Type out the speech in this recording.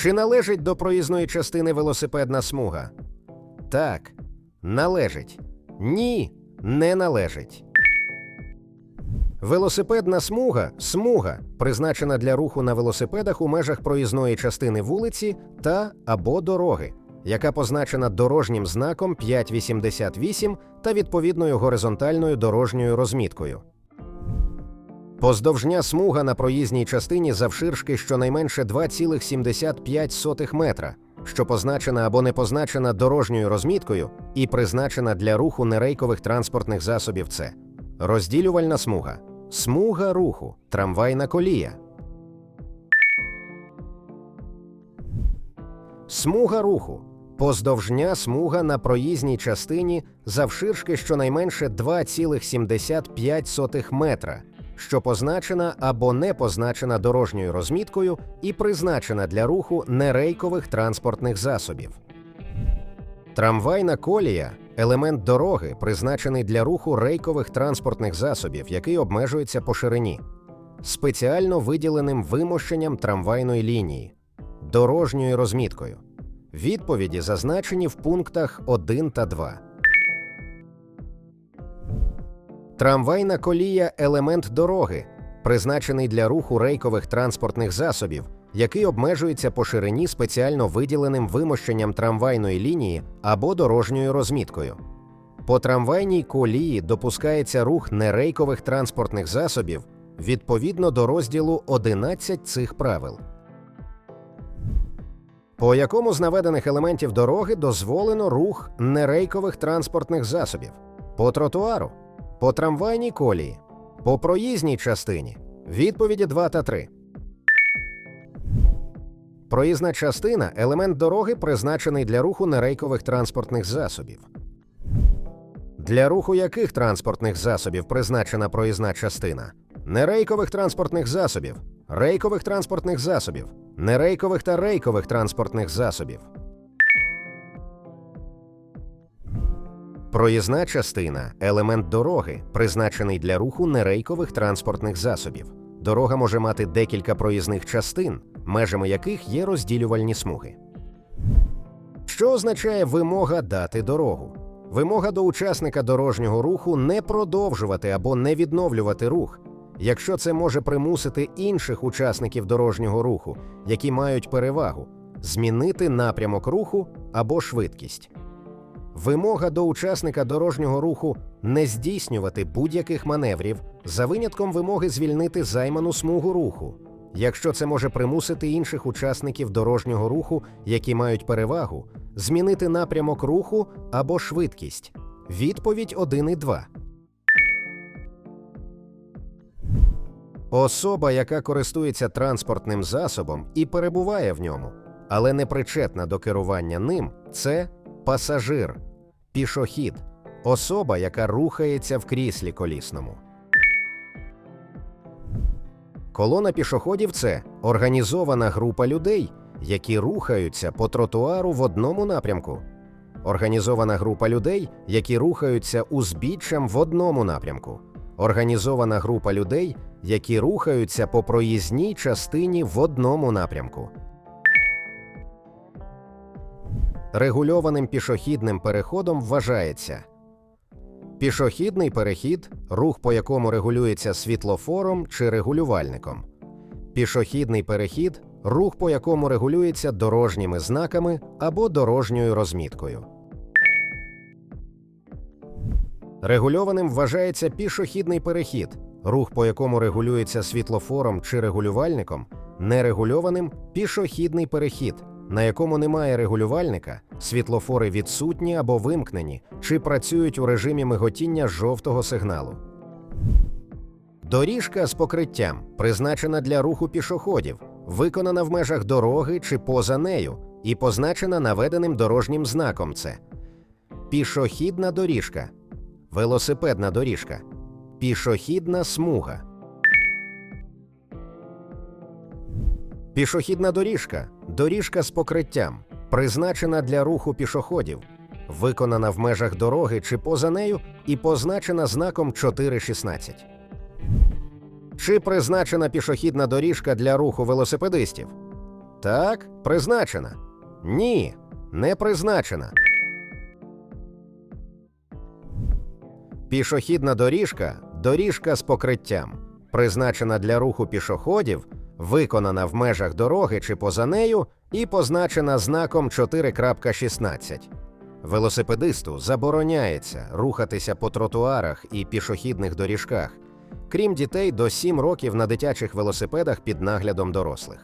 Чи належить до проїзної частини велосипедна смуга? Так, належить. Ні, не належить. Велосипедна смуга смуга, призначена для руху на велосипедах у межах проїзної частини вулиці та або дороги, яка позначена дорожнім знаком 588 та відповідною горизонтальною дорожньою розміткою. Поздовжня смуга на проїзній частині завширшки щонайменше 2,75 метра, що позначена або не позначена дорожньою розміткою і призначена для руху нерейкових транспортних засобів. Це розділювальна смуга, смуга руху, трамвайна колія. Смуга руху поздовжня смуга на проїзній частині завширшки щонайменше 2,75 метра, що позначена або не позначена дорожньою розміткою і призначена для руху нерейкових транспортних засобів. Трамвайна колія елемент дороги, призначений для руху рейкових транспортних засобів, який обмежується по ширині, спеціально виділеним вимощенням трамвайної лінії, дорожньою розміткою. Відповіді зазначені в пунктах 1 та 2. Трамвайна колія елемент дороги, призначений для руху рейкових транспортних засобів, який обмежується по ширині спеціально виділеним вимощенням трамвайної лінії або дорожньою розміткою. По трамвайній колії допускається рух нерейкових транспортних засобів відповідно до розділу 11 цих правил. По якому з наведених елементів дороги дозволено рух нерейкових транспортних засобів? По тротуару, по трамвайній колії, по проїзній частині. Відповіді 2 та 3. Проїзна частина елемент дороги, призначений для руху нерейкових транспортних засобів. Для руху яких транспортних засобів призначена проїзна частина? Нерейкових транспортних засобів, рейкових транспортних засобів, нерейкових та рейкових транспортних засобів. Проїзна частина елемент дороги, призначений для руху нерейкових транспортних засобів. Дорога може мати декілька проїзних частин, межами яких є розділювальні смуги. Що означає вимога дати дорогу? Вимога до учасника дорожнього руху не продовжувати або не відновлювати рух, якщо це може примусити інших учасників дорожнього руху, які мають перевагу, змінити напрямок руху або швидкість. Вимога до учасника дорожнього руху не здійснювати будь-яких маневрів за винятком вимоги звільнити займану смугу руху, якщо це може примусити інших учасників дорожнього руху, які мають перевагу, змінити напрямок руху або швидкість. Відповідь 1 і 2. Особа, яка користується транспортним засобом і перебуває в ньому, але не причетна до керування ним, це пасажир, пішохід, особа, яка рухається в кріслі колісному. Колона пішоходів це організована група людей, які рухаються по тротуару в одному напрямку. Організована група людей, які рухаються узбіччям в одному напрямку. Організована група людей, які рухаються по проїзній частині в одному напрямку. Регульованим пішохідним переходом вважається пішохідний перехід, рух по якому регулюється світлофором чи регулювальником, пішохідний перехід, рух по якому регулюється дорожніми знаками або дорожньою розміткою. Регульованим вважається пішохідний перехід, рух по якому регулюється світлофором чи регулювальником, нерегульованим пішохідний перехід, на якому немає регулювальника, світлофори відсутні або вимкнені, чи працюють у режимі миготіння жовтого сигналу. Доріжка з покриттям призначена для руху пішоходів, виконана в межах дороги чи поза нею, і позначена наведеним дорожнім знаком. Це пішохідна доріжка, велосипедна доріжка, пішохідна смуга. Пішохідна доріжка доріжка з покриттям, призначена для руху пішоходів, виконана в межах дороги чи поза нею і позначена знаком 4.16. Чи призначена пішохідна доріжка для руху велосипедистів? Так, призначена. Ні, не призначена. Пішохідна доріжка доріжка з покриттям, призначена для руху пішоходів, виконана в межах дороги чи поза нею і позначена знаком 4.16. Велосипедисту забороняється рухатися по тротуарах і пішохідних доріжках, крім дітей до 7 років на дитячих велосипедах під наглядом дорослих.